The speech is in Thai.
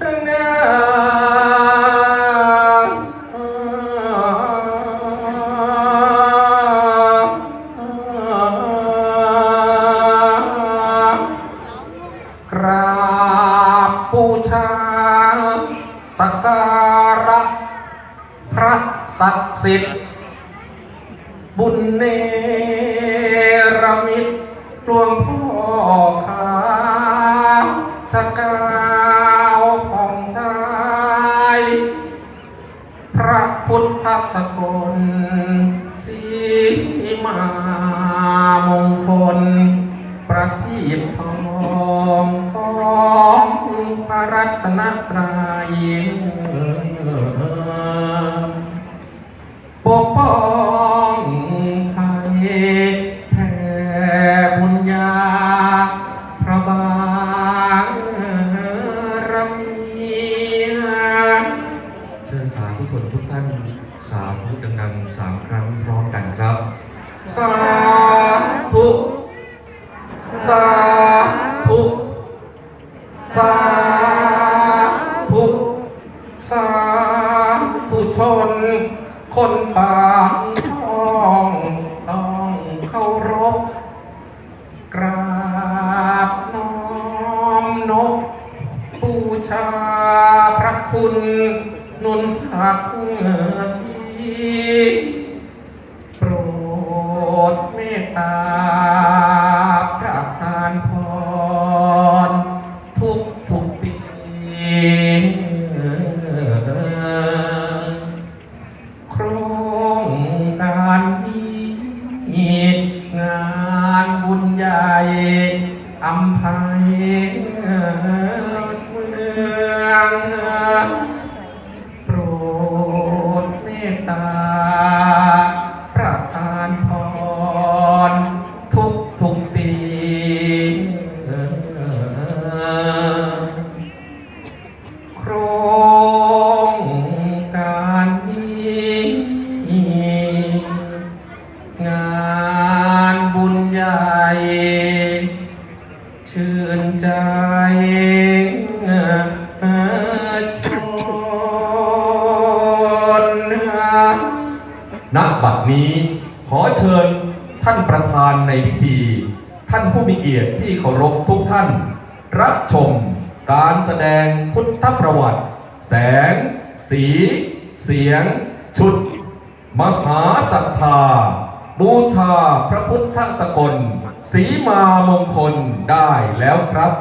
ทั้งนาากราบปูชาสักการะพระศักดิ์สิทธิ์บุญเนรมิตหลวงพ่อขาสักกาว พักสกลสีมามงคล ประทีปทองของพระรัตนตรัยปกป้องไทย สาธุดังๆสามครั้งพร้อมกันครับ สาธุ สาธุ สาธุ สาธุชน คนบางช่องต้องเคารพกราบน้อมนบบูชาพระคุณนุนศักดิ์านบุญใหญ่อำไพเมืองโปรดเมตตา ประทานพร ทุกทุกปีโครงการนี้งาน ณบัดนี้ขอเชิญท่านประธานในพิธี ท่านผู้มีเกียรติที่เคารพทุกท่าน รับชมการแสดงพุทธประวัติ แสง สี เสียง ชุด มหาศรัทธา บูชาพระพุทธสกล สีมามงคลได้แล้วครับ